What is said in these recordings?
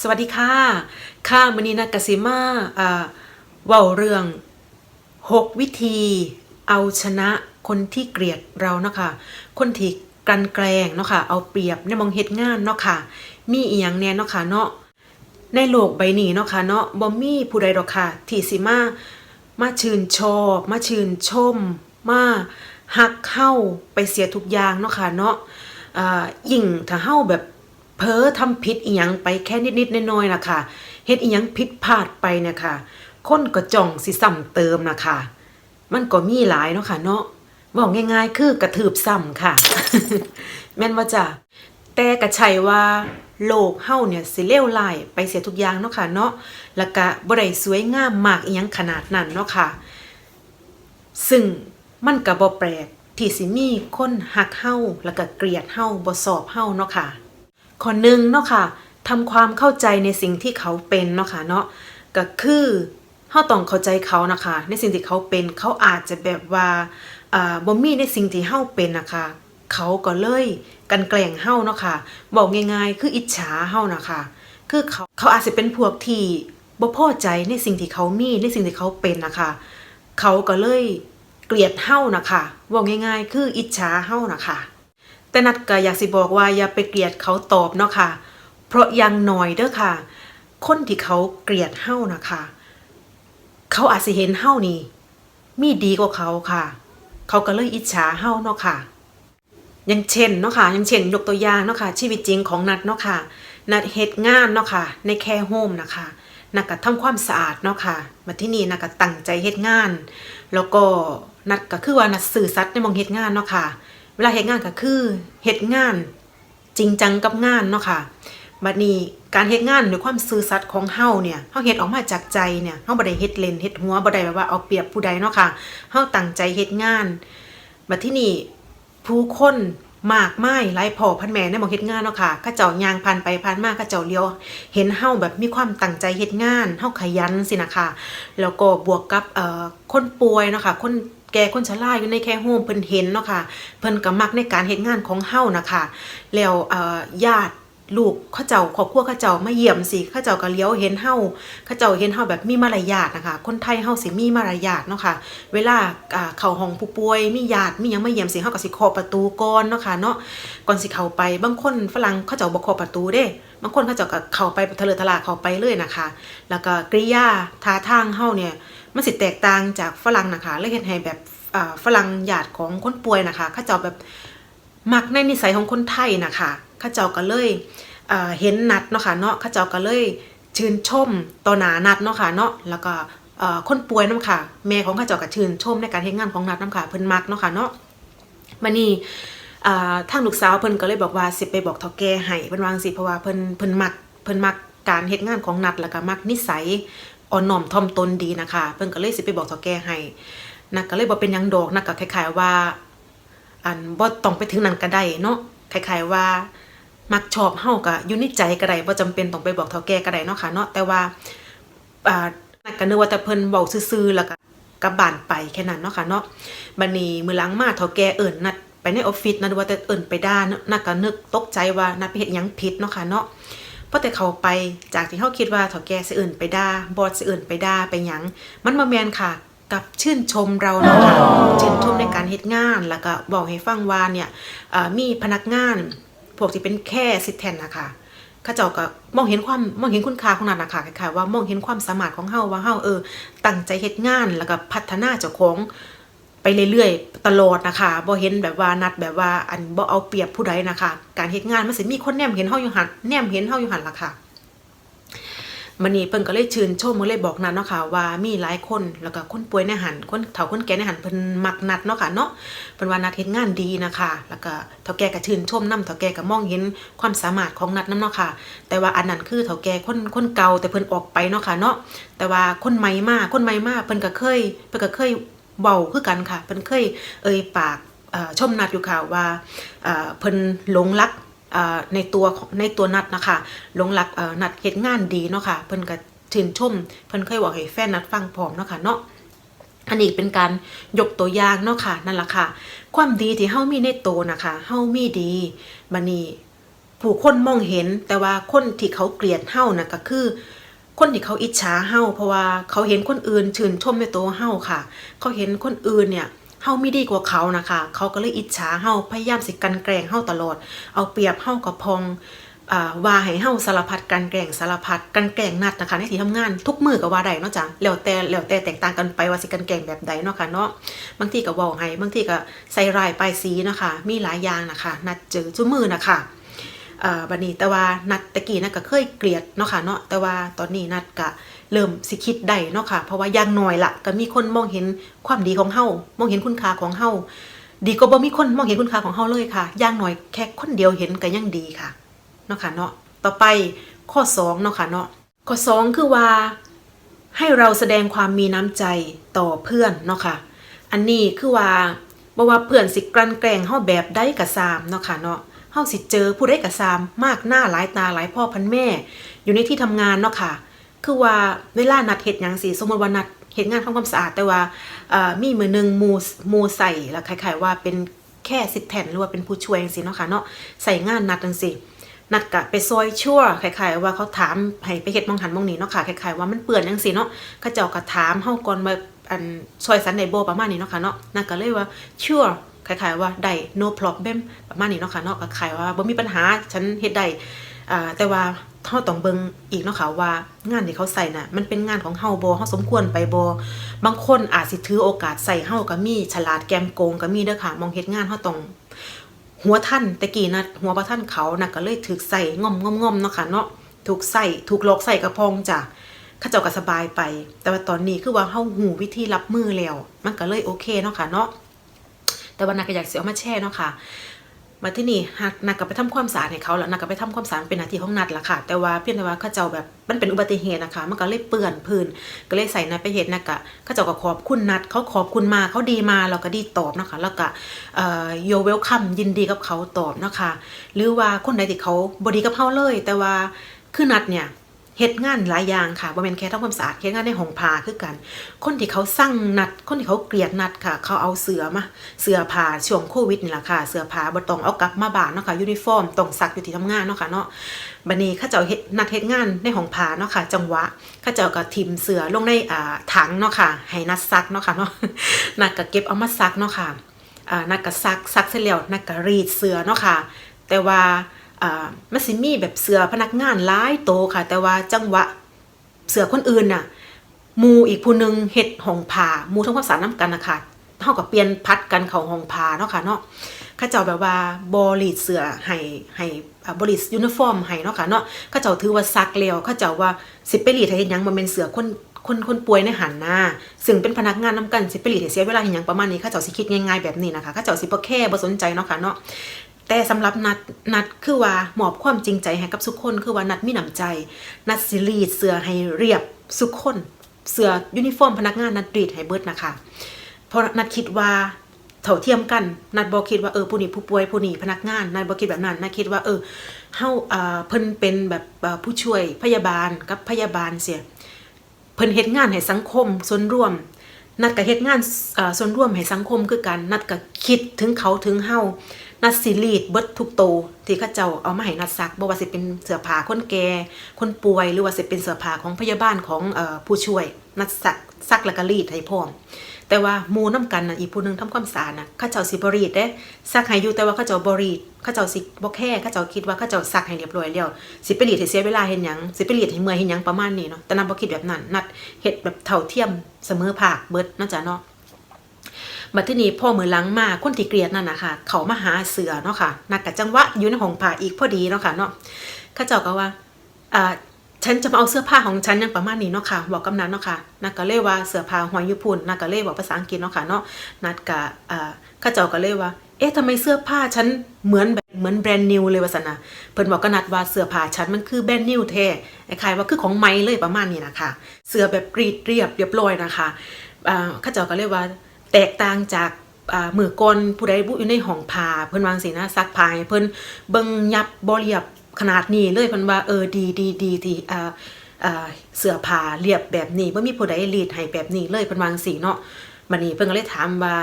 สวัสดีค่ะ ค่ะมณีนากสิมาอ่าเว้าเรื่อง 6 วิธีเอาชนะคนที่เกลียดเราเนาะค่ะ คนที่กลันแกล้งเนาะค่ะ เอาเปรียบในมองเฮ็ดงานเนาะค่ะ มีอีหยังแน่เนาะค่ะเนาะ ในโลกใบนี้เนาะค่ะเนาะบ่มีผู้ใดดอกค่ะ ที่สิมา มาชื่นชอบ มาชื่นชม มาฮักเฮาไปเสียทุกอย่างเนาะค่ะเนาะอ่ายิ่งถ้าเฮาแบบ เพ้อทำผิดอีหยังไปแค่นิดๆน้อยๆน่ะค่ะเฮ็ดอีหยังผิดพลาดไปเนี่ยค่ะคนก็จ้องสิซ้ำเติมนะค่ะมันก็มีหลายเนาะค่ะเนาะบอกง่ายๆ คือกระทืบซ้ำค่ะ แม่นว่าจ้ะแต่ก็ใช่ว่าโลกเฮาเนี่ยสิเลวร้ายไปเสียทุกอย่างเนาะค่ะเนาะแล้วก็บ่ได้สวยงามมากอีหยังขนาดนั้นเนาะค่ะ ซึ่งมันก็บ่แปลกที่สิมีคนหักเฮาแล้วก็เกลียดเฮาบ่สอบเฮาเนาะค่ะ ข้อหนึ่งเนาะค่ะทำความเข้าใจในสิ่งที่เขาเป็นเนาะค่ะเนาะก็คือเฮาต้องเข้าใจเขานะคะ ในสิ่งที่เขาเป็นเขาอาจจะแบบว่าอ่าบ่มีในสิ่งที่เฮาเป็นนะคะเขาก็เลยกันแกล้งเฮาเนาะค่ะบอกง่ายๆ คืออิจฉาเฮานะคะคือเขาเขาอาจจะเป็นพวกที่บ่พอใจในสิ่งที่เขามีในสิ่งที่เขาเป็นนะคะเขาก็เลยเกลียดเฮานะคะบอกง่ายๆ คืออิจฉาเฮานะคะ แต่นัดก็อยากสิบอกว่าอย่าไปเกลียดเขาตอบเนาะค่ะ เพราะยังหน่อยเด้อค่ะ คนที่เขาเกลียดเฮานะคะเขาอาจสิเห็นเฮานี่ มีดีกว่าเขาค่ะ เขาก็เลยอิจฉาเฮาเนาะค่ะอย่างเช่นเนาะค่ะอย่างเช่นยกตัวอย่างเนาะค่ะชีวิตจริงของนัดเนาะค่ะ นัดเฮ็ดงานเนาะค่ะ ในแคร์โฮมนะคะนัดก็ทำความสะอาดเนาะค่ะ มาที่นี่นัดก็ตั้งใจเฮ็ดงาน แล้วก็นัดก็คือว่านัดสื่อสัตย์ในมองเฮ็ดงานเนาะค่ะ เวลาเฮ็ดงานก็คือเฮ็ดงานจริงจังกับงานเนาะค่ะบัดนี้การเฮ็ดงานด้วยความซื่อสัตย์ของเฮาเนี่ยเฮาเฮ็ดออกมาจากใจเนี่ยเฮาบ่ได้เฮ็ดเล่นเฮ็ดหัวบ่ได้แบบว่าเอาเปรียบผู้ใดเนาะค่ะเฮาตั้งใจเฮ็ดงานบัดที่นี่ผู้คนมากมายหลายพ่อพันแม่ในหม้องเฮ็ดงานเนาะค่ะเขาเจ้ายางผ่านไปผ่านมาเขาเจ้าเลี้ยวเห็นเฮาแบบมีความตั้งใจเฮ็ดงานเฮาขยันสินะคะแล้วก็บวกกับเอ่อคนป่วยเนาะค่ะคน ก่คนชราอยู่ในแคร์โฮมเพิ่นเห็นเนาะค่ะเพิ่นก็มักในการเฮ็ดงานของเฮานะคะแล้วญาติลูกเขาเจ้าครอบครัวเขาเจ้ามาเยี่ยมสิเขาเจ้าก็เลี้ยวเห็นเฮาเขาเจ้าเห็นเฮาแบบมีมารยาทนะคะ คนไทยเฮาสิมีมารยาทเนาะค่ะ เวลาเข้าห้องผู้ป่วยมีญาติมียังมาเยี่ยมสิเฮาก็สิเคาะประตูก่อนเนาะค่ะเนาะก่อนสิเข้าไปบางคนฝรั่งเขาเจ้าบ่เคาะประตูเด้ บางคนเขาเจะก็เข้าไปทะเลทลาเข้าไปเลยนะคะ แล้วก็กริยาท่าทางเฮาเนี่ย มันสิแตกต่างจากฝรั่งนะคะเลยเฮ็ดให้แบบฝรั่งญาติของคนป่วยนะคะเขาเจ้าแบบมักในนิสัยของคนไทยนะคะเขาเจ้าก็เลยเห็นนัดเนาะค่ะเนาะเขาเจ้าก็เลยชื่นชมต่อหน้านัดเนาะค่ะเนาะแล้วก็คนป่วยนํค่ะ แม่ของเขาเจ้าก็ชื่นชมในการเฮ็ดงานของนัดนํค่ะเพิ่นมักเนาะค่ะเนาะมานี่อ่าทางลูกสาวเพิ่นก็เลยบอกว่าสิไปบอกเฒ่าแก่ให้เพิ่นวางสิเพราะว่าเพิ่นเพิ่นมักเพิ่นมักการเฮ็ดงานของนัดแล้วก็มักนิสัย อ่อนน้อมถ่อมตนดีนะคะ เพิ่นก็เลยสิไปบอกเฒ่าแก่ให้นักก็เลยบ่เป็นยังดอกนักก็คล้ายๆว่า อันบ่ต้องไปถึงนั้นก็ได้เนาะคล้ายๆว่า มักชอบเฮาก็อยู่ในใจก็ได้บ่จำเป็นต้องไปบอกเฒ่าแก่ก็ได้เนาะค่ะเนาะแต่ว่าอ่านักก็นึกว่าแต่เพิ่นเว้าซื่อๆแล้วก็กลับบ้านไปแค่นั้นเนาะค่ะเนาะบันนี้มือหล้างมาเฒ่าแก่เอิ่นนัดไปในออฟฟิศนัดว่าแต่เอิ่นไปด้านนักก็นึกตกใจว่านัดไปเฮ็ดหยังผิดเนาะค่ะเนาะ พอแต่เขาไปจากที่เฮาคิดว่าเฒ่าแก่สิเอิ่นไปด่าบอสสิเอิ่นไปด่าไปหยัง มันบ่แม่นค่ะ กับชื่นชมเราเนาะค่ะชื่นชมในการเฮ็ดงานแล้วก็บอกให้ฟังว่าเนี่ยเอ่อมีพนักงานพวกที่เป็นแค่ซิทแทนนะคะเขาเจ้าก็มองเห็นความมองเห็นคุณค่าของนันนะคะคล้ายๆว่ามองเห็นความสามารถของเฮาว่าเฮาเออตั้งใจเฮ็ดงานแล้วก็พัฒนาเจ้าของ ไปเรื่อยๆ ตลอดนะคะบ่เห็นแบบว่านัดแบบว่าอันบ่เอาเปรียบผู้ใดนะคะ การเฮ็ดงานมันสิมีคนแนมเห็นเฮาอยู่หันแนมเห็นเฮาอยู่หันล่ะค่ะมันนี่เพิ่นก็เลยชื่นชมเพิ่นเลยบอกนัดเนาะค่ะว่ามีหลายคนแล้วก็คนป่วยในหันคนเฒ่าคนแก่ในหันเพิ่นมักนัดเนาะค่ะเนาะเพิ่นว่านัดเฮ็ดงานดีนะคะ แล้วก็เฒ่าแก่ก็ชื่นชมนํเฒ่าแก่ก็มองเห็นความสามารถของนัดนํเนาะค่ะ แต่ว่าอันนั้นคือเฒ่าแก่คนคนเก่าแต่เพิ่นออกไปเนาะค่ะเนาะแต่ว่าคนใหม่มาคนใหม่มาเพิ่นก็เคยเพิ่นก็เคย เบาคือกันค่ะ เพิ่นเคยเอ่ยปากช่อชมนัดอยู่ค่ะว่าเพิ่นหลงรักในตัวในตัวนัดนะคะหลงรักนัดเฮ็ดงานดีเนาะค่ะเพิ่นก็ชื่นชมเพิ่นเคยบอกให้แฟนนัดฟังพร้อมเนาะค่ะเนาะอันนี้เป็นการยกตัวอย่างเนาะค่ะนั่นละค่ะ ความดีที่เฮามีในตัวนะคะเฮามีดีบัดนี้ผู้คนมองเห็นแต่ว่าคนที่เขาเกลียดเฮานะก็คือ คนที่เขาอิจฉาเฮาเพราะว่าเขาเห็นคนอื่นชื่นชมในตัวเฮาค่ะ เขาเห็นคนอื่นเนี่ยเฮาไม่ดีกว่าเขานะคะ เขาก็เลยอิจฉาเฮาพยายามสิกันแกล้งเฮาตลอด เอาเปรียบเฮากับพองอ่าว่าให้เฮาสารพัดกันแกล้งสารพัดกันแกล้งนัดนะคะในที่ทำงานทุกมือก็ว่าได้เนาะจ้ะแล้วแต่แล้วแต่แตกต่างกันไปว่าสิกันแกล้งแบบใดเนาะค่ะเนาะบางทีก็เว้าให้บางทีก็ใส่รายปลายสีนะคะมีหลายอย่างนะคะนัดเจอจุมือนะคะ อ่อบัดนี้แต่ว่านัดตะกี้นัดก็เคยเกลียดเนาะค่ะเนาะแต่ว่าตอนนี้นัดก็เริ่มสิคิดได้เนาะค่ะ เพราะว่าอย่างน้อยละก็มีคนมองเห็นความดีของเฮามองเห็นคุณค่าของเฮาดีก็บ่มีคนมองเห็นคุณค่าของเฮาเลยค่ะอย่างน้อยแค่คนเดียวเห็นก็ยังดีค่ะเนาะค่ะเนาะต่อไปข้อสองเนาะค่ะเนาะข้อสองคือว่าให้เราแสดงความมีน้ำใจต่อเพื่อนเนาะค่ะ อันนี้คือว่าบ่ว่าเพื่อนสิกลั่นแกล้งเฮาแบบใดก็ซามเนาะค่ะเนาะ เฮาสิเจอผู้ใดก็ซามมากหน้าหลายตาหลายพ่อพันแม่ อยู่ในที่ทำงานเนาะค่ะ คือว่าเวลานัดเฮ็ดหยังสิสมมติว่านัดเฮ็ดงานทำความสะอาดแต่ว่าเอ่อมีมือหนึงมูมูใส่แล้วคล้ายๆว่าเป็นแค่สิทธิ์แทนหรือว่าเป็นผู้ช่วยจังซี่เนาะค่ะเนาะใส่งานนัดจังซี่นัดกะไปซอยชั่วคล้ายๆว่าเขาถามให้ไปเฮ็ดมองหันมองนี้เนาะค่ะคล้ายๆว่ามันเปื้อนจังซี่เนาะเขาเจ้าก็ถามเฮาก่อนว่าอันซอยสันได้บ่ประมาณนี้เนาะค่ะเนาะนัดก็เลยว่าชั่ว คล้ายๆว่าได้ no problem ประมาณนี้เนาะค่ะเนาะก็คล้ายว่าบ่มีปัญหาฉันเฮ็ดได้อ่าแต่ว่าเฮาต้องเบิ่งอีกเนาะค่ะว่างานที่เขาใส่น่ะมันเป็นงานของเฮาบ่เฮาสมควรไปบ่บางคนอาจสิถือโอกาสใส่เฮาก็มีฉลาดแกมโกงก็มีเด้อค่ะมองเฮ็ดงานเฮาต้องหัวท่านตะกี้นะหัวประท่านเขานะก็เลยถูกใส่ง่อมง่อมเนาะค่ะเนาะถูกใส่ถูกหลอกใส่กระพองจ้ะข้าเจ้าก็สบายไป แต่ว่าตอนนี้คือว่าเฮาหูวิธีรับมือแล้ว มันก็เลยโอเคเนาะค่ะเนาะ แต่ว่านักก็อยากเสียเอามาแช่เนาะค่ะมาที่นี่หากนักก็ไปทำความสะอาดให้เขาแล้วนักก็ไปทำความสะอาดเป็นหน้าที่ของนัดละค่ะ แต่ว่าเพียงแต่ว่าข้าเจ้าแบบมันเป็นอุบัติเหตุนะคะ มันก็เลยเปื้อนพื้นก็เลยใส่นัดไปเห็นนักก็ข้าเจ้าก็ขอบคุณนัดเขาขอบคุณมาเขาดีมาเราก็ดีตอบนะคะแล้วก็เอ่อโยเวลคัมยินดีกับเขาตอบนะคะ หรือว่าคนใดที่เขาบดีกับเขาเลย แต่ว่าคือนัดเนี่ย เฮ็ดงานหลายอย่างค่ะบ่แม่นแค่ทำความสะอาดเฮ็ดงานในห้องผ้าคือกัน คนที่เขาสั่งนัด คนที่เขาเกลียดนัดค่ะ เขาเอาเสือมา เสือผ้าช่วงโควิดนี่แหละค่ะ เสือผ้าบ่ต้องเอากลับมาบ้านเนาะค่ะยูนิฟอร์มต้องซักอยู่ที่ทำงานเนาะค่ะเนาะบัดนี้เขาเจ้าเฮ็ดนัดเฮ็ดงานในห้องผ้าเนาะค่ะ จังหวะเขาเจ้าก็ทิมเสือลงในอ่าถังเนาะค่ะ ให้นัดซักเนาะค่ะเนาะ นัดก็เก็บเอามาซักเนาะค่ะ อ่านักก็ซักซักเสร็จแล้วนักก็รีดเสือเนาะค่ะ แต่ว่า อ่ามันสิมีแบบเสือพนักงานหลายโตค่ะ แต่ว่าจังหวะเสือคนอื่นน่ะมูอีกผู้หนึงเฮ็ดห้องผามูทำความสาดนํกันนะคะเฮาก็เปลี่ยนพัดกันเขาห้องผาเนาะค่ะเนาะเขาเจ้าแบบว่าบรีดเสือให้ให้บรีดยูนิฟอร์มให้เนาะค่ะเนาะเขาเจ้าถือว่าซักแล้วเขาเจ้าว่าสิไปรีดให้ยังบ่แม่นเสือคนคนคนป่วยในหันหน้าซึ่งเป็นพนักงานน้ำกันสิไปหลีดให้เสียเวลาเห็นอย่างประมาณนี้ข้าเจ้าสิคิดง่ายๆแบบนี้นะคะข้าเจ้าสิบ่แค่บ่สนใจเนาะค่ะเนาะ แต่สำหรับนัดนัดคือว่าหมอบความจริงใจให้กับทุกคนคือว่านัดมีน้ำใจ นัดสิรีดเสื้อให้เรียบทุกคนเสื้อยูนิฟอร์มพนักงานนัดรีดให้เบิดนะคะเพราะนัดคิดว่าเท่าเทียมกัน นัดบอคิดว่าเออผู้นี้ผู้ป่วยผู้นี้พนักงานนัดบอคิดแบบนั้นนัดคิดว่าเออเฮาอ่าเพิ่นเป็นแบบผู้ช่วยพยาบาลกับพยาบาลเสียเพิ่นเฮ็ดงานให้สังคมส่วนร่วม นัดก็เฮ็ดงานอ่อส่วนร่วมให้สังคมคือกัน นัดก็คิดถึงเขาถึงเฮา นัดสิรีดเบิดทุกโตที่เขาเจ้าเอามาให้นัดซักบ่ว่าสิเป็นเสื้อผ้าคนแก่คนป่วย หรือว่าสิเป็นเสื้อผ้าของพยาบาลของอผู้ช่วย นัดซักซักแล้วก็รีดให้พร้อมแต่ว่ามู่นํกันนะอีกผู้หนึงทำความสะอาดนะเขาเจ้าสิบรีดเด้ซักให้อยู่แต่ว่าเขาเจ้าบรีดเขาเจ้าสิบ่แค่เขาเจ้าคิดว่าเขาเจ้าซักให้เรียบร้อยแล้วสิไปรีดให้เสียเวลาเฮ็ดหยังสิไปรีดให้เมื่อยเฮ็ดหยังประมาณนี้เนาะแต่นัดบ่คิดแบบนั้นนัดเฮ็ดแบบเท่าเทียมเสมอภาคเบิดนาะจ้ะเนาะ บัดที่นี้พ่อมือหลังมาคนที่เกลียดนั่นนะคะเขามาหาเสือเนาะค่ะนักกะจังหวะอยู่ในห้องผ่าอีกพอดีเนาะค่ะเนาะข้าเจ้าก็ว่าอ่าฉันจะมาเอาเสื้อผ้าของฉันอยังประมาณนี้เนาะค่ะบอกกำนันเนาะค่ะนักก็เลยว่าเสื้อผ้าหอยญี่ปุ่นนักก็เลยบอกภาษาอังกฤษเนาะค่ะเนาะนัดกะอ่าข้าเจ้าก็เลยว่าเอ๊ะทำไมเสื้อผ้าฉันเหมือนเหมือนแบรนด์นิวเลยว่าสนะเพิ่นบอกก็นัดว่าเสื้อผ้าฉันมันคือแบรนด์นิวแท้คล้ายๆว่าคือของไม้เลยประมาณนี้นะคะ เสื้อแบบกรีดเรียบเรียบร้อยนะคะอ่าข้าเจ้าก็เลยว่า แตกต่างจากมือกลผู้ใดบุอยู่ในห้องผ้าเพิ่นวาจังสินะซักผ้าให้เพิ่นเบิ่งยับบ่เรียบขนาดนี้เลยเพิ่นว่าเออดีดีดีที่อ่าเสื้อผ้าเรียบแบบนี้บ่มีผู้ใดรีดให้แบบนี้เลยเพิ่นวาจังสิเนาะบัดนี้เพิ่นก็เลยถามว่า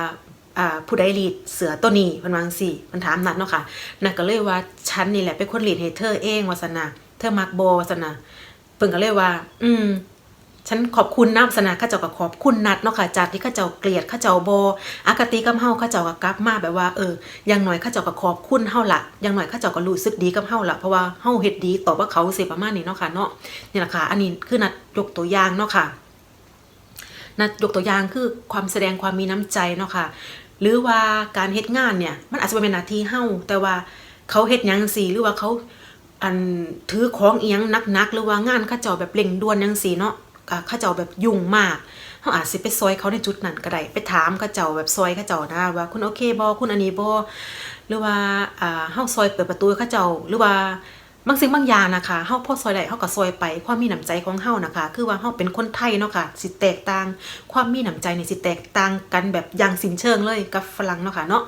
ผู้ใดรีดเสือตัวนี้มันวาจังสี่มันถามนัดเนาะค่ะนัดก็เลยว่าฉันนี่แหละเป็นคนรีดให้เธอเองวาสนาเธอมักบวาสนาเพิ่นก็เลยว่า อืม ฉันขอบคุณน้ำสนาข้าเจ้าก็ขอบคุณนัดเนาะค่ะจากที่ข้าเจ้าเกลียดข้าเจ้าโบอากติกับเฮาข้าเจ้าก็กลับมาแบบว่าเอออย่างหน่อยข้าเจ้าก็ขอบคุณเฮาละอย่างหน่อยข้าเจ้าก็รู้สึกดีกับเฮาละเพราะว่าเฮาเฮ็ดดีต่อว่าเขาสิประมาณนี้เนาะค่ะเนาะนี่แหละค่ะอันนี้คือนัดยกตัวอย่างเนาะค่ะนัดยกตัวอย่างคือความแสดงความมีน้ำใจเนาะค่ะหรือว่าการเฮ็ดงานเนี่ยมันอาจจะเป็นหน้าที่เฮาแต่ว่าเขาเฮ็ดยังสิหรือว่าเขาอันถือของเอียงนักๆหรือว่างานเขาเจ้าแบบเร่งด่วนจังซี่เนาะ เขาเจ้าแบบยุ่งมากเฮาอาจสิไปซอยเขาในจุดนั้นก็ได้ไปถามเขาเจ้าแบบซอยเขาเจ้านะว่าคุณโอเคบ่คุณอันนี้บ่หรือว่าอ่าเฮาซอยเปิดประตูให้เขาเจ้าหรือว่าบางสิ่งบางอย่างนะคะเฮาพอซอยได้เฮาก็ซอยไป ความมีน้ำใจของเฮานะคะ คือว่าเฮาเป็นคนไทยเนาะค่ะ สิแตกต่าง ความมีน้ำใจในสิแตกต่างกันแบบอย่างสิ้นเชิงเลยกับฝรั่งเนาะค่ะเนาะ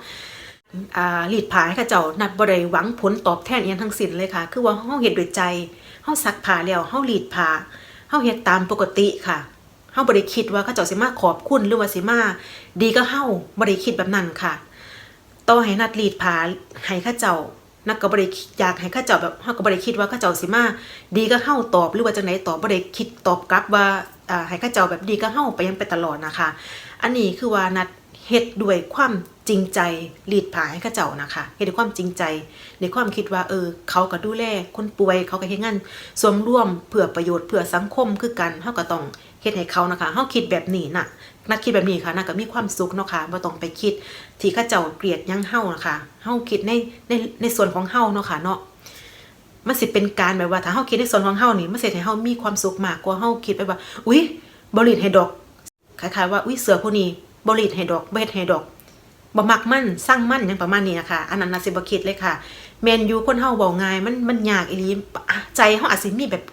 อ่ารีดผ้าให้เขาเจ้านัดบ่ได้หวังผลตอบแทนอียังทั้งสิ้นเลยค่ะ คือว่าเฮาเฮ็ดด้วยใจ เฮาซักผ้าแล้ว เฮารีดผ้า เฮาเฮ็ดตามปกติค่ะเฮาบ่ได้คิดว่าเขาเจ้าสิมาขอบคุณหรือว่าสิมาดีกับเฮาบ่ได้คิดแบบนั้นค่ะต่อให้นัดรีดผ้าให้เข้าเจ้า นักก็บ่ได้อยากให้เข้าเจ้าแบบเฮาก็บ่ได้คิดว่าเข้าเจ้าสิมาดีกับเฮาตอบหรือว่าจังไดตอบบ่ได้คิดตอบกลับว่าอ่าให้เข้าเจ้าแบบดีกับเฮาไปยังไปตลอดนะคะ อันนี้คือว่านัด เฮ็ดด้วยความจริงใจรีดผ้าให้เข้าเจ้านะคะเฮ็ดด้วยความจริงใจ ในความคิดว่าเออ เขาก็ดูแลคนป่วยเขาก็เฮ็ดงานส่วนร่วมเพื่อประโยชน์เพื่อสังคมคือกันเฮาก็ต้องเฮ็ดให้เขานะคะเฮาคิดแบบนี้น่ะนักคิดแบบนี้ค่ะนักก็มีความสุขเนาะค่ะบ่ต้องไปคิด ที่เข้าเจ้าเกลียดยังเฮานะคะเฮาคิดในในในส่วนของเฮาเนาะค่ะเนาะมันสิเป็นการแบบว่าถ้าเฮาคิดในส่วนของเฮานี่มันสิให้เฮามีความสุขมากกว่าเฮาคิดไปว่า อุ๊ยบ่รีดให้ดอกคล้ายๆว่า อุ๊ยเสือผู้นี้ บรีดให้ดอกเฮ็ดให้ดอกบ่มักมันสร้างมันหยังประมาณนี้นะคะอันนั้นน่ะสิบคิดเลยค่ะแมนยูคนเฮาเว้าง่ายมันมันยากอีหลีใจเฮาอาจสิมีแบบ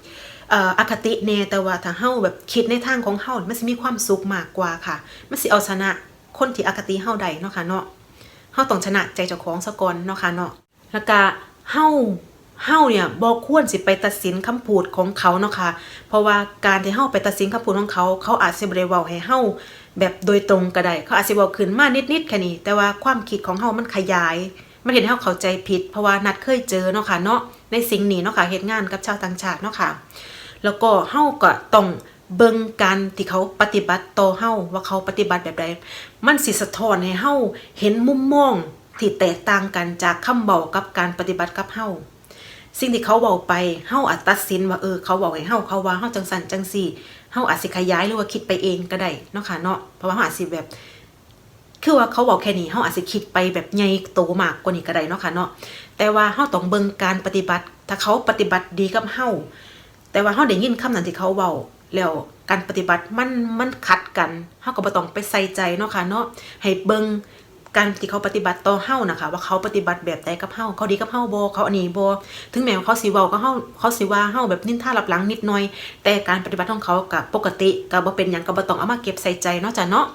เอ่ออคติแน่แต่ว่าถ้าเฮาแบบคิดในทางของเฮามันสิมีความสุขมากกว่าค่ะ มันสิเอาชนะคนที่อคติเฮาได้เนาะค่ะเนาะเฮาต้องชนะใจเจ้าของซะก่อนเนาะค่ะเนาะแล้วก็เฮาเฮาเนี่ยบ่ควรสิไปตัดสินคำพูดของเขาเนาะค่ะเพราะว่าการที่เฮาไปตัดสินคำพูดของเขา เขาอาจสิบ่ได้เว้าให้เฮา แบบโดยตรงก็ได้เขาอาจสิเว้าขึ้นมานิดๆแค่นี้ แต่ว่าความคิดของเฮามันขยาย มันเห็นให้เฮาเข้าใจผิด เพราะว่านัดเคยเจอเนาะค่ะเนาะในสิ่งนี้เนาะค่ะเฮ็ดงานกับชาวต่างชาติเนาะค่ะ แล้วก็เฮาก็ต้องเบิ่งการที่เขาปฏิบัติต่อเฮาว่าเขาปฏิบัติแบบใดมันสิสะท้อนให้เฮาเห็นมุมมองที่แตกต่างกันจากคำเว้ากับการปฏิบัติกับเฮาสิ่งที่เขาเว้าไปเฮาอาจตัดสินว่าเออเขาเว้าให้เฮาเขาว่าเฮาจังสันจังซี่ เฮาอาจสิขยายหรือว่าคิดไปเองก็ได้เนาะค่ะเนาะเพราะว่าเฮาอาจสิแบบ คือว่าเขาบอกแค่นี้เฮาอาจสิคิดไปแบบใหญ่โตมากกว่านี้ก็ได้เนาะค่ะเนาะแต่ว่าเฮาต้องเบิ่งการปฏิบัติ ถ้าเขาปฏิบัติดีกับเฮาแต่ว่าเฮาได้ยินคำนั้นที่เขาเว้าแล้วการปฏิบัติมันมันขัดกันเฮาก็บ่ต้องไปใส่ใจเนาะค่ะเนาะให้เบิ่ง การที่เขาปฏิบัติต่อเฮานะคะ ว่าเขาปฏิบัติแบบใดกับเฮาเขาดีกับเฮาบ่เขาอันนี้บ่ถึงแม้ว่าเขาสิเว้าก็เฮาเขาสิว่าเฮาแบบนินทาหลับหลังนิดหน่อย แต่การปฏิบัติของเขาก็ปกติก็บ่เป็นหยังก็บ่ต้องเอามาเก็บใส่ใจเนาะจ้ะเนาะ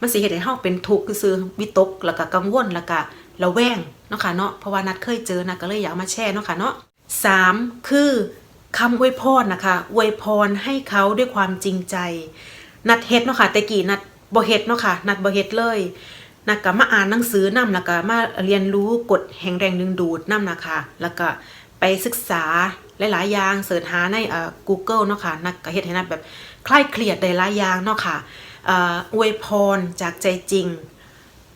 มันสิเฮ็ดให้เฮาเป็นทุกข์ซื่อวิตกแล้วก็กังวลแล้วก็ระแวงเนาะค่ะเนาะเพราะว่านัดเคยเจอนะก็เลยอยากมาแชร์เนาะค่ะเนาะสามคือคำอวยพรนะคะอวยพรให้เขาด้วยความจริงใจ นัดเฮ็ดเนาะค่ะแต่กี้นัดบ่เฮ็ดเนาะค่ะนัดบ่เฮ็ดเลย นัดก็มาอ่านหนังสือนำแล้วก็มาเรียนรู้กฎแห่งแรงดึงดูดนำนะคะ แล้วก็ไปศึกษาหลายๆอย่างเสิร์ชหาในเอ่อ Google เนาะค่ะนัดก็เฮ็ดให้นัดแบบคลายเครียดได้หลายอย่างเนาะค่ะเอ่ออวยพรจากใจจริง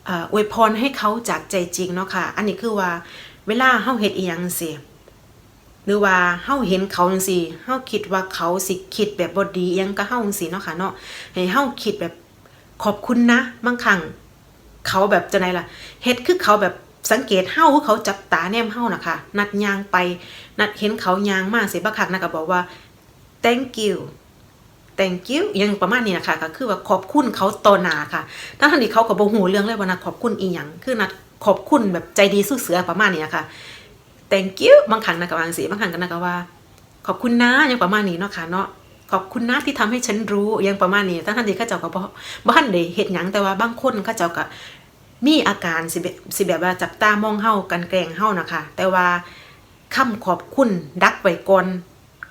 เอ่ออวยพรให้เขาจากใจจริงเนาะค่ะ อันนี้คือว่าเวลาเฮาเฮ็ดอีหยังสิหรือว่าเฮาเห็นเขาจังซี่เฮาคิดว่าเขาสิคิดแบบบ่ดีอิหยังก็เฮาจังซี่เนาะค่ะเนาะให้เฮาคิดแบบขอบคุณนะบางครั้ง เขาแบบจังไดล่ะเฮ็ดคือเขาแบบสังเกตเฮาเขาจับตาแนมเฮานะคะ นัดยางไป นัดเห็นเขายางมากเสิบางครั้งนัดก็บอกว่า thank you thank you อหยังประมาณนี้นะคะก็คือว่าขอบคุณเขาต่อหน้าค่ะทั้งที่เขาก็บ่ฮู้เรื่องเลยว่านัดขอบคุณอีหยังคือนัดขอบคุณแบบใจดีสู้เสือประมาณนี้ค่ะ thank you บางครั้งนะก็วางสิบางครั้งก็นะก็ว่า ขอบคุณนะอยังประมาณนี้เนาะค่ะเนาะขอบคุณนะที่ทำให้ฉันรู้อยังประมาณนี้ทั้งทันที่ข้าเจ้าก็บ่บ่ทันได้เฮ็ดหยังแต่ว่าบางคนข้าเจ้าก็ มีอาการสิแบบสิแบบว่าจับตามองเฮากันแกล้งเฮานะคะ แต่ว่าคำขอบคุณดักไว้ก่อน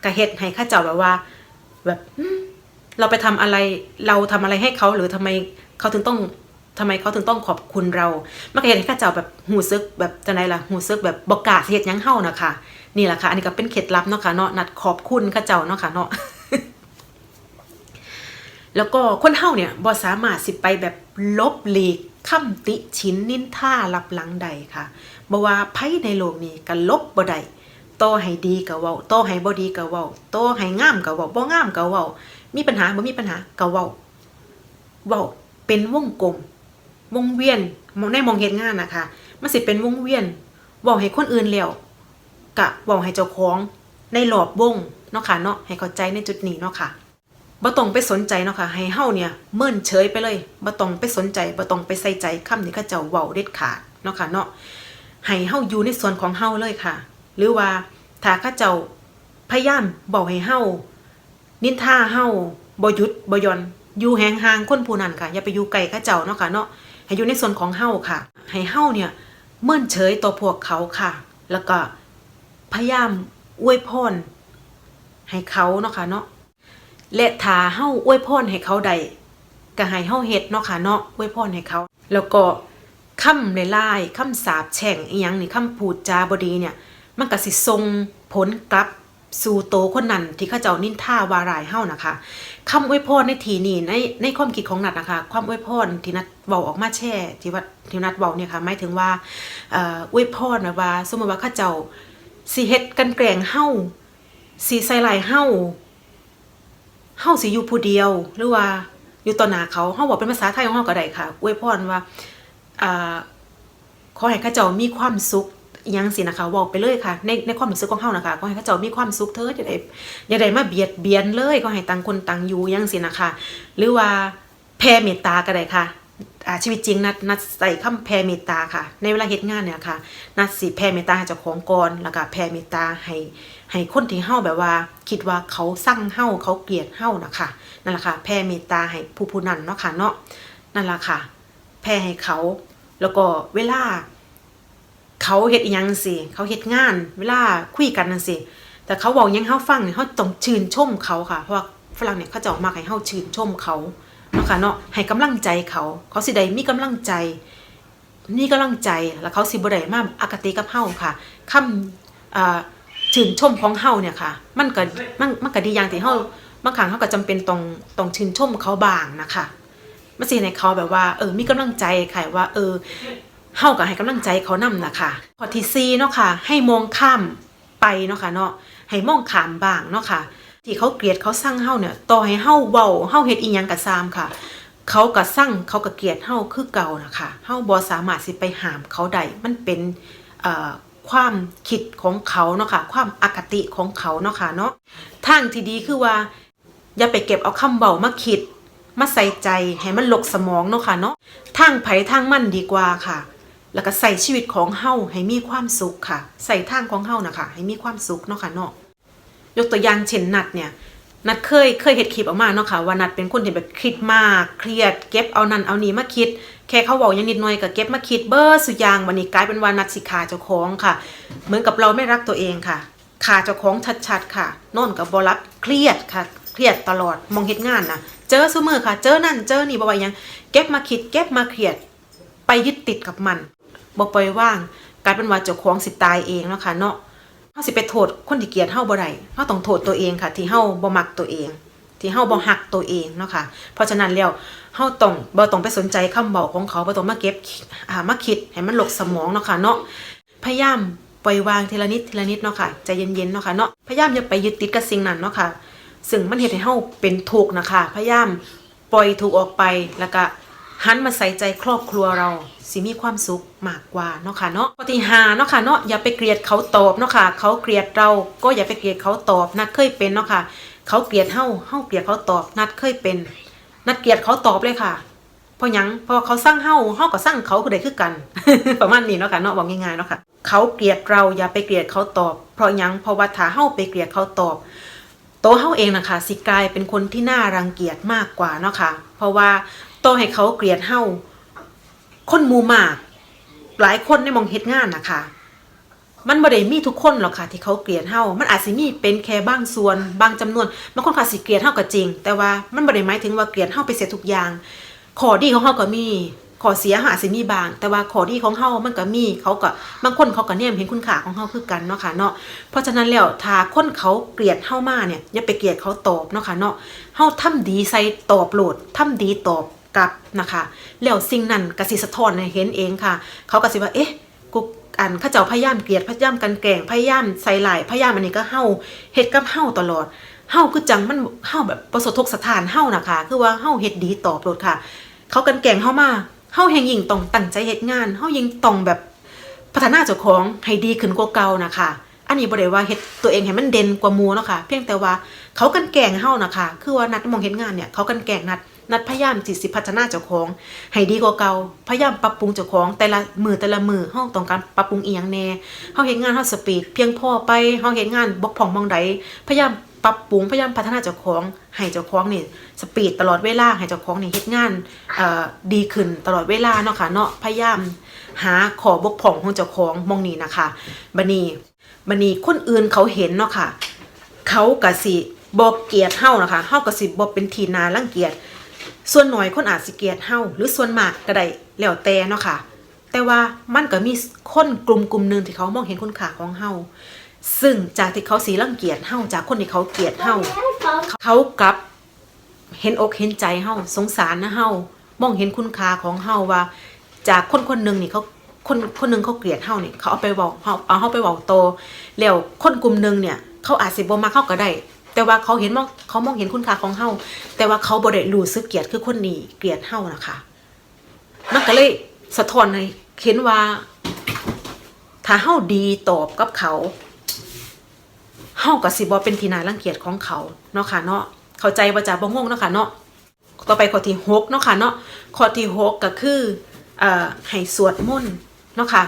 ก็เฮ็ดให้ข้าเจ้าแบบว่า แบบเราไปทำอะไรเราทำอะไรให้เขาหรือทำไมเขาถึงต้องทำไมเขาถึงต้องขอบคุณเรามันก็เห็นให้ข้าเจ้าแบบหูซึกแบบจังไดล่ะหูซึกแบบบกล้าเฮ็ดหยังเฮานะคะนี่แหละค่ะอันนี้ก็เป็นเคล็ดลับเนาะค่ะเนาะนัดขอบคุณข้าเจ้าเนาะค่ะเนาะแล้วก็คนเฮาเนี่ยบ่สามารถสิไปแบบลบหลีก คำติชินนินท่าลับหลังใดค่ะบ่ว่าไผในโลกนี้ก็ลบบ่ได้ต่อให้ดีก็เว้าโตให้บ่ดีก็เว้าโตให้งามก็เว้าบ่งามก็เว้ามีปัญหาบ่มีปัญหาก็เว้าเว้าเป็นวงกลม วงเวียนมองในมองเฮ็ดงานนะคะมันสิเป็นวงเวียนเว้าให้คนอื่นแล้วกะเว้าให้เจ้าของในรอบวงเนาะค่ะเนาะให้เข้าใจในจุดนี้เนาะค่ะ บ่ต้องไปสนใจเนาะค่ะให้เฮาเนี่ยเมินเฉยไปเลยบ่ต้องไปสนใจบ่ต้องไปใส่ใจคำที่เขาเจ้าเว้าเด็ดขาดเนาะค่ะเนาะให้เฮาอยู่ในส่วนของเฮาเลยค่ะ หรือว่าถ้าเขาเจ้าพยายามบอกให้เฮานินทาเฮาบ่หยุดบ่ย่อนอยู่แห่างๆคนผู้นั้นค่ะ อย่าไปอยู่ไกลเขาเจ้าเนาะค่ะเนาะให้อยู่ในส่วนของเฮาค่ะ ให้เฮาเนี่ยเมินเฉยต่อพวกเขาค่ะ แล้วก็พยายามอวยพรให้เขาเนาะค่ะเนาะ และถ้าเฮาอวยพรให้เขาได้ก็ให้เฮาเฮ็ดเนาะค่ะเนาะอวยพรให้เขา แล้วก็คำหลายๆคำสาปแช่งอีหยังนี่คำพูดจาบ่ดีเนี่ย มันก็สิส่งผลกลับสู่โตคนนั้นที่เขาเจ้านินท่าวารายเฮานะคะคำอวยพรในทีนี้ในในความคิดของนัดนะคะ ความอวยพรที่นัดเว้าออกมาแช่ที่ว่าที่นัดเว้าเนี่ยค่ะหมายถึงว่าเอ่ออวยพรนะว่า สมมติว่าเขาเจ้าสิเฮ็ดกันแกล้งเฮาสิใส่ร้ายเฮา เฮาสิอยู่ผู้เดียวหรือว่าอยู่ต่อหน้าเขาเฮาบอกเป็นภาษาไทยของเฮาก็ได้ค่ะอวยพรว่าอ่าขอให้ข้าเจ้ามีความสุขยังสินะคะบอกไปเลยค่ะ ในในความรู้สึกของเฮานะคะขอให้ข้าเจ้ามีความสุขเถิดอย่าได้อย่าได้มาเบียดเบียนเลยขอให้ต่างคนต่างอยู่ยังสินะคะ หรือว่าแผ่เมตตาก็ได้ค่ะชีวิตจริงนัดนัดใส่คำแผ่เมตตาค่ะ ในเวลาเฮ็ดงานเนี่ยค่ะ นัดสิแผ่เมตตาให้เจ้าของก่อนแล้วก็แผ่เมตตาให้ ให้คนที่เฮาแบบว่า คิดว่าเขาสั่งเฮาเขาเกลียดเฮานะคะนั่นแหละค่ะแผ่เมตตาให้ผู้ผู้นั้นเนาะค่ะเนาะนั่นแหละค่ะ แผ่ให้เขา แล้วก็เวลา เขาเฮ็ดอีหยังสิเขาเฮ็ดงาน เวลาคุยกันนั่นสิแต่เขาเว้าหยังเฮาฟังเนี่ยเฮาต้องชื่นชมเขาค่ะเพราะว่าฝรั่งเนี่ยเขาจะออกมาให้เฮาชื่นชมเขาเนาะค่ะเนาะให้กำลังใจเขา เขาสิได้มีกำลังใจมีกำลังใจแล้วเขาสิบ่ได้มาอคติกับเฮาค่ะคำอ่า ชื่นชมของเฮาเนี่ยค่ะ มันก็มันมันก็ดีอย่างที่เฮาบางครั้งเฮาก็จำเป็นต้องต้องชื่นชมเขาบ้างนะคะมันสิให้เขาแบบว่าเออมีกำลังใจค่ะว่า เออเฮาก็ให้กำลังใจเขานำนะคะข้อที่สี่เนาะค่ะ ให้มองข้ามไปเนาะค่ะเนาะให้มองข้ามบ้างเนาะค่ะ ที่เขาเกลียดเขาสั่งเฮาเนี่ยต่อให้เฮาเว้าเฮาเฮ็ดอีหยังก็ตามค่ะเขาก็สั่งเขาก็เกลียดเฮาคือเก่านะคะเฮาบ่สามารถสิไปห้ามเขาได้มันเป็นเอ่อ ความคิดของเขาเนาะค่ะความอคติของเขาเนาะค่ะเนาะทางที่ดีคือว่า อย่าไปเก็บเอาคำเบามาคิด มาใส่ใจให้มันหลกสมองเนาะค่ะเนาะทางไผทางมั่นดีกว่าค่ะ แล้วก็ใส่ชีวิตของเฮาให้มีความสุขค่ะ ใส่ทางของเฮานะคะให้มีความสุขเนาะค่ะเนาะยกตัวอย่างเช่นนัดเนี่ย นัดเคยเคยเห็ดคลิปออกมาเนาะค่ะว่านัดเป็นคนที่แบบคิดมากเครียด เก็บเอานั่นเอานี่มาคิด แค่เขาบอกย่างนิดหน่อยก็เก็บมาคิดเบอร์สุดยางวันนี้กลายเป็นว่านัดสิขาเจ้าของค่ะ เหมือนกับเราไม่รักตัวเองค่ะขาเจ้าของชัดๆค่ะนอนกับบรับเครียดค่ะ เครียดตลอดมองเห็ดงานนะเจอซุมือค่ะ เจอนั่นเจอนี่บ่ว่ายัง เก็บมาคิด เก็บมาเครียด ไปยึดติดกับมันบ่ปล่อยว่าง กลายเป็นว่าเจ้าของสิตายเองเนาะค่ะเนาะาสิไปโทษคนที่เกลียดเฮาบ่ได้เฮาต้องโทษตัวเองค่ะ ที่เฮาบ่มักตัวเอง ที่เฮาบ่ฮักตัวเองเนาะค่ะ เพราะฉะนั้นแล้วเฮาต้องบ่ต้องไปสนใจคำเว้าของเขาบ่ต้องมาเก็บอ่ามาคิดให้มันหลกสมองเนาะค่ะเนาะ พยายามปล่อยวางทีละนิดทีละนิดเนาะค่ะใจเย็นๆเนาะค่ะเนาะ พยายามอย่าไปยึดติดกับสิ่งนั้นเนาะค่ะ ซึ่งมันเฮ็ดให้เฮาเป็นทุกข์นะคะ พยายามปล่อยทุกข์ออกไปแล้วก็ หันมาใส่ใจครอบครัวเราสิมีความสุขมากกว่าเนาะค่ะเนาะปฏิหาเนาะค่ะเนาะอย่าไปเกลียดเขาตอบเนาะค่ะเขาเกลียดเราก็อย่าไปเกลียดเขาตอบนัดเคยเป็นเนาะค่ะเขาเกลียดเฮาเฮาเกลียดเขาตอบนัดเคยเป็น นัดเกลียดเขาตอบเลยค่ะเพราะยังเพราะเขาสร้างเฮาเฮาก็สร้างเขาก็ได้คือกัน ประมาณนี้เนาะค่ะเนาะบอกง่ายๆเนาะค่ะเขาเกลียดเราอย่าไปเกลียดเขาตอบ เพราะยังเพราะว่าถ้าเฮาไปเกลียดเขาตอบตัวเฮาเองนะคะสิกลายเป็นคนที่น่ารังเกียจมากกว่าเนาะค่ะเพราะว่า ตัวให้เขาเกลียดเฮาคนมูมาก หลายคนในมองเฮ็ดงานนะคะมันบ่ได้มีทุกคนหรอกค่ะ ที่เขาเกลียดเฮามันอาจสิมีเป็นแค่บางส่วน บางจำนวนบางคนค่ะสิเกลียดเฮาก็จริง แต่ว่ามันบ่ได้หมายถึงว่าเกลียดเฮาไปเสียทุกอย่างข้อดีของเฮาก็มีข้อเสียเฮาสิมีบาง แต่ว่าข้อดีของเฮามันก็มีเขาก็บางคนเขาก็แนมเห็นคุณค่าของเฮาคือกันเนาะค่ะเนาะเพราะฉะนั้นแล้วถ้าคนเขาเกลียดเฮามาเนี่ยอย่าไปเกลียดเขาตอบเนาะค่ะเนาะเฮาทำดีใส่ตอบโหลดทำดีตอบ กลับนะคะแล้วสิ่งนั้นกสิสะท้อนให้เห็นเองค่ะ เขากสิว่าเอ๊ะกูอันเขาเจ้าพยายามเกลียดพยายามกันแกล้งพยายามใส่หลายพยายามอันนี้ก็เฮาเฮ็ดกับเฮาตลอดเฮาคือจังมันเฮาแบบประสบทุกสถานเฮานะคะ คือว่าเฮาเฮ็ดดีตอบโลดค่ะ เขากันแกล้งเฮามาเฮาแห่งยิงต้องตั้งใจเฮ็ดงานเฮายิงต้องแบบพัฒนาเจ้าของให้ดีขึ้นกว่าเก่านะคะอันนี้บ่ได้ว่าเฮ็ดตัวเองให้มันเด่นกว่ามูเนาะค่ะ เพียงแต่ว่าเขากันแกล้งเฮานะคะ คือว่านัดมองเห็นงานเนี่ยเขากันแกล้งนัด นัดพยายามจิตสิพัฒนาเจ้าของให้ดีกว่าเก่าพยายามปรับปรุงเจ้าของ แต่ละมือแต่ละมือเฮาต้องการปรับปรุงอีหยังแน่เฮาเฮ็ดงานเฮาสปีดเพียงพอไปเฮาเฮ็ดงานบกพร่องมองใดพยายามปรับปรุงพยายามพัฒนาเจ้าของให้เจ้าของนี่สปีดตลอดเวลาให้เจ้าของนี่เฮ็ดงานเอ่อดีขึ้นตลอดเวลาเนาะค่ะเนาะพยายามหาขอบกพร่องของเจ้าของมองนี้นะคะบัดนี้บัดนี้คนอื่นเขาเห็นเนาะค่ะ เขากะสิบอกเกลียดเฮานะคะเฮากะสิบ่เป็นทีนารังเกียจ ส่วนหน่อยคนอาจสิเกียดเฮาหรือส่วนมากก็ได้แล้วแต่เนาะค่ะ แต่ว่ามันก็มีคนกลุ่มกลุ่มหนึ่งที่เขามองเห็นคุณค่าของเฮาซึ่งจากที่เขาสีรังเกียจเฮาจากคนที่เขาเกลียดเฮาเขากลับเห็นอกเห็นใจเฮาสงสารนะเฮามองเห็นคุณค่าของเฮาว่า จากคนคนหนึ่งนี่เขาคนคนหนึ่งเขาเกลียดเฮานี่เขาเอาไปเว้าเฮาเอาเฮาไปเว้าโตแล้วคนกลุ่มหนึ่งเนี่ย เขาอาจสิบ่มาเข้าก็ได้ แต่ว่าเขาเห็นมองเขามองเห็นคุณค่าของเฮาแต่ว่าเขาบ่ได้รู้สึกเกลียดคือคนนี้เกลียดเฮานะคะมันก็เลยสะท้อนให้เห็นว่า ถ้าเฮาดีตอบกับเขาเฮาก็สิบ่เป็นทีน่ารังเกียจของเขาเนาะค่ะเนาะเข้าใจว่าจะบ่งงเนาะค่ะเนาะต่อไปข้อที่หกเนาะค่ะเนาะข้อที่หกก็คือเอ่อให้สวดมนต์เนาะค่ะ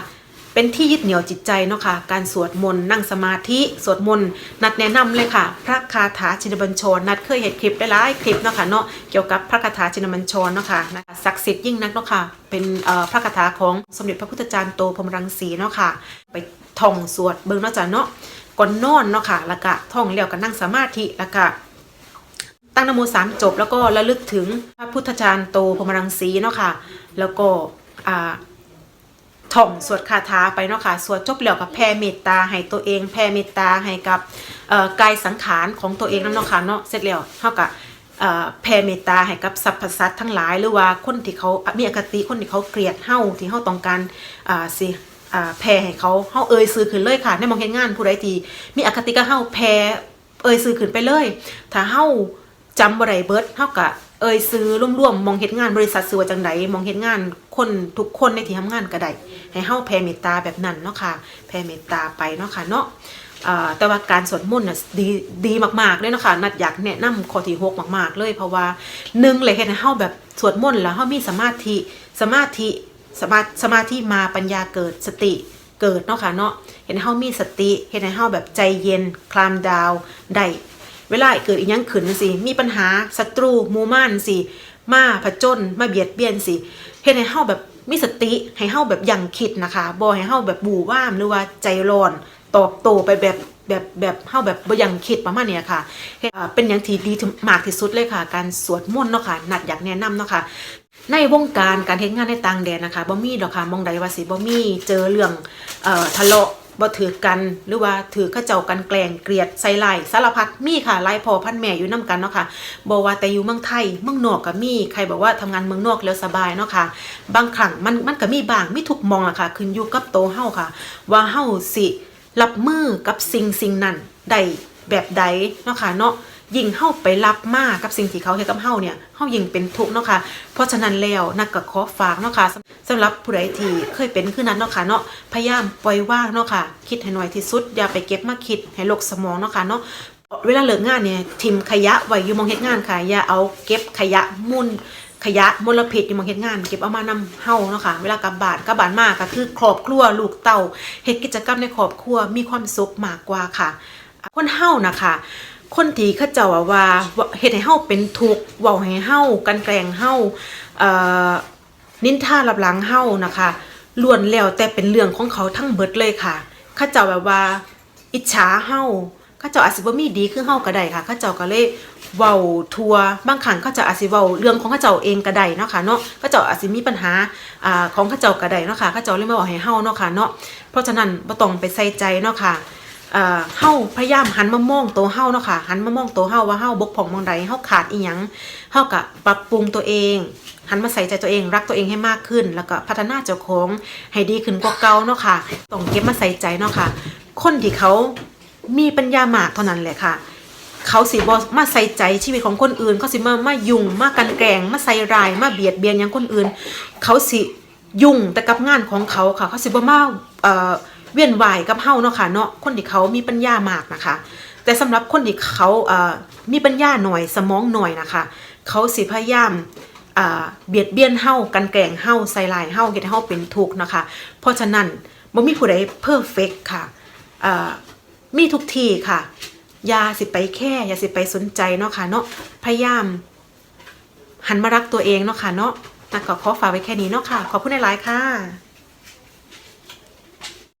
เป็นที่ยึดเหนี่ยวจิตใจเนาะค่ะ การสวดมนต์นั่งสมาธิ สวดมนต์นัดแนะนำเลยค่ะ พระคาถาชินบัญชร นัดเคยเห็นคลิปหลายๆคลิปเนาะค่ะเนาะเกี่ยวกับพระคาถาชินบัญชรเนาะค่ะนะคะศักดิ์สิทธิ์ยิ่งนักเนาะค่ะ เป็นพระคาถาของสมเด็จพระพุทธจารย์โตพรมรังสีเนาะค่ะ ไปท่องสวดเบิ่งเนาะจ้ะเนาะก่อนนอนเนาะค่ะแล้วก็ท่องแล้วก็นั่งสมาธิแล้วก็ตั้งนโมสามจบแล้วก็ระลึกถึงพระพุทธจารย์โตพรมรังสีเนาะค่ะ แล้วก็อ่า ท่องสวดคาถาไปเนาะค่ะสวดจบแล้วกับแผ่เมตตาให้ตัวเองแผ่เมตตาให้กับกายสังขารของตัวเองนั่นเนาะค่ะเนาะเสร็จแล้วเท่ากับแผ่เมตตาให้กับสรรพสัตว์ทั้งหลายหรือว่าคนที่เขามีอคติคนที่เขาเกลียดเฮาที่เฮาต้องการสิแผ่ให้เขาเฮาเอ่ยซื้อขึ้นเลยค่ะในมองเห็นงานผู้ใดทีมีอคติกับเฮาแผ่เอ่ยซื้อขึ้นไปเลย ถ้าเฮาจำบ่ได้เบิดเฮาก็ เอ่ยซื้อร่วมๆมองเฮ็ดงานบริษัทซื้อว่าจังไดมองเฮ็ดงานคนทุกคนในที่ทำงานก็ได้ให้เฮาแผ่เมตตาแบบนั้นเนาะค่ะแผ่เมตตาไปเนาะค่ะเนาะแต่ว่าการสวดมนต์น่ะดีดีมากๆเลยเนาะค่ะนัดอยากแนะนำข้อที่หกมากๆ เลยเพราะว่าหนึ่งเลยเฮ็ดให้เฮาแบบสวดมนต์แล้วเฮามีสมาธิสมาธิสมาสมาธิมาปัญญาเกิดสติเกิดเนาะค่ะเนาะเห็นให้เฮามีสติเห็นให้เฮาแบบใจเย็นคลามดาวได้ เวลาเกิดอีหยังขึ้นสิมีปัญหาศัตรูมูม่านสิมาผจญมาเบียดเบียนสิเฮ็ดให้เฮาแบบมีสติให้เฮาแบบยังคิดนะคะบ่ให้เฮาแบบบู่ว่ามหรือว่าใจร้อนตอบโต้ไปแบบแบบแบบเฮาแบบบ่ยังคิดประมาณเนี้ยค่ะเฮ็ดอ่าเป็นอย่างที่ดีที่มากที่สุดเลยค่ะ การสวดมนต์เนาะค่ะนัดอยากแนะนำเนาะค่ะในวงการการเฮ็ดงานในต่างแดนนะคะบ่มีดอกค่ะมองใดว่าสิบ่มีเจอเรื่องเอ่อทะเลาะ บ่ถือกันหรือว่าถือข้าเจ้ากันแกล้งเกลียดใส่ไล่สารพัดมีค่ะไลายพ่อพันแม่อยู่นํกันเนาะค่ะบ่ว่าแต่อยู่เมืองไทยเมืองนอกก็มีใครบอกว่าทำงานเมืองนอกแล้วสบายเนาะค่ะ บางครั้งมันมันก็มีบางไม่ถูกมองอะค่ะขึ้นอยู่กับโตเฮาค่ะ ว่าเฮาสิรับมือกับสิ่งสิ่งนั้นได้แบบใดเนาะค่ะเนาะ ยิ่งเฮาไปรับมากกับสิ่งที่เขาเฮ็ดกับเฮาเนี่ยเฮายิ่งเป็นทุกข์เนาะค่ะ เพราะฉะนั้นแล้วนักก็ขอฝากเนาะค่ะสำสำหรับผู้ใดที่เคยเป็นคือนั้นเนาะค่ะเนาะพยายามปล่อยว่างเนาะค่ะ คิดให้หน้อยที่สุด อย่าไปเก็บมาคิดให้ลกสมองเนาะค่ะเนาะเวลาเลิกงานเนี่ยทิมขยะไว้อยู่มองเฮ็ดงานค่ะอย่าเอาเก็บขยะมุ่นขยะมลพิษอยู่มองเฮ็ดงาน เก็บเอามานำเฮาเนาะค่ะเวลากลับบ้านกลับบ้านมาก็คือครอบครัวลูกเต้าเฮ็ดกิจกรรมในครอบครัวมีความสุขมากกว่าค่ะ คนเฮานะคะ คนที่เขาเจ้าว่าว่าเฮ็ดให้เฮาเป็นทุกข์เว้าให้เฮากันแกล้งเฮาเอ่อนินทารับหลังเฮานะคะล้วนแล้วแต่เป็นเรื่องของเขาทั้งเบิดเลยค่ะเขาเจ้าแบบว่า อิจฉาเฮาเขาเจ้าอาจสิบ่มีดีคือเฮาก็ได้ค่ะเขาเจ้าก็เลยเว้าทัวบางครั้งเขาเจ้าอาจสิเว้าเรื่องของเขาเจ้าเองก็ได้เนาะค่ะเนาะเขาเจ้าอาจสิมีปัญหาอ่าของเขาเจ้าก็ได้เนาะค่ะเขาเจ้าเลยมาบอกให้เฮาเนาะค่ะเนาะเพราะฉะนั้นบ่ต้องไปใส่ใจเนาะค่ะ เอ่อเฮาพยายามหันมามองตัวเฮาเนาะค่ะหันมามองตัวเฮาว่าเฮาบกพร่องมองใดเฮาขาดอีหยังเฮาก็ปรับปรุงตัวเองหันมาใส่ใจตัวเองรักตัวเองให้มากขึ้น แล้วก็พัฒนาเจ้าของให้ดีขึ้นกว่าเก่าเนาะค่ะต้องเก็บมาใส่ใจเนาะค่ะ คนที่เขามีปัญญามากเท่านั้นแหละค่ะ เขาสิบอมาใส่ใจชีวิตของคนอื่น เขาสิมามายุ่งมากันแกล้งมาใส่รายมาเบียดเบียนอย่างคนอื่น เขาสิยุ่งแต่กับงานของเขาค่ะ เขาสิบ่มาเอ่อ เวียนวายกับเฮาเนาะค่ะเนาะคนที่เขามีปัญญามากนะคะ แต่สำหรับคนที่เขาเอ่อมีปัญญาหน่อยสมองหน่อยนะคะ เขาสิพยายามอ่าเบียดเบียนเฮากันแกงเฮาใส่ลายเฮาเฮ็ดให้เฮาเป็นทุกข์นะคะ เพราะฉะนั้นบ่มีผู้ใดเพอร์เฟกค่ะอ่ามีทุกทีค่ะอย่าสิไปแค่อย่าสิไปสนใจเนาะค่ะเนาะพยายาม หันมารักตัวเองเนาะค่ะเนาะนะก็ขอฝากไว้แค่นี้เนาะค่ะ ขอบคุณหลายๆค่ะ